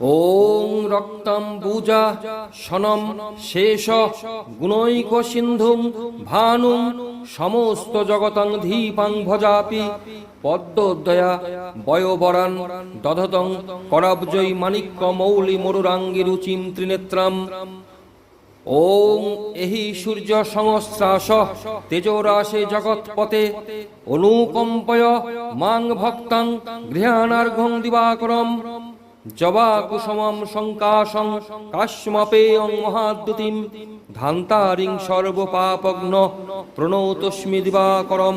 ওং রক্তম পূজা সনম শেষ গুণৈক সিন্ধুম ভানুম সমস্ত জগতং ধীপাং ভজাপি পদ্মোদয়া বয়োবরান দধতং করাবজয়ী মাণিক্য মৌলি মরুরাঙ্গি রুচিম ত্রিনেত্রাম। ওং এহি সূর্য সংস্রাস তেজোরাশে জগৎপতে অনুকম্পয় মাং ভক্তাং গৃহাণার্ঘং দিবাকরম। জবা কুসমম শঙ্কাশং কাশ্মপেয়ং মহাদ্যুতিম ধান্তারিং সর্বপাপগ্ন প্রণৌতস্মি দিবাকরম।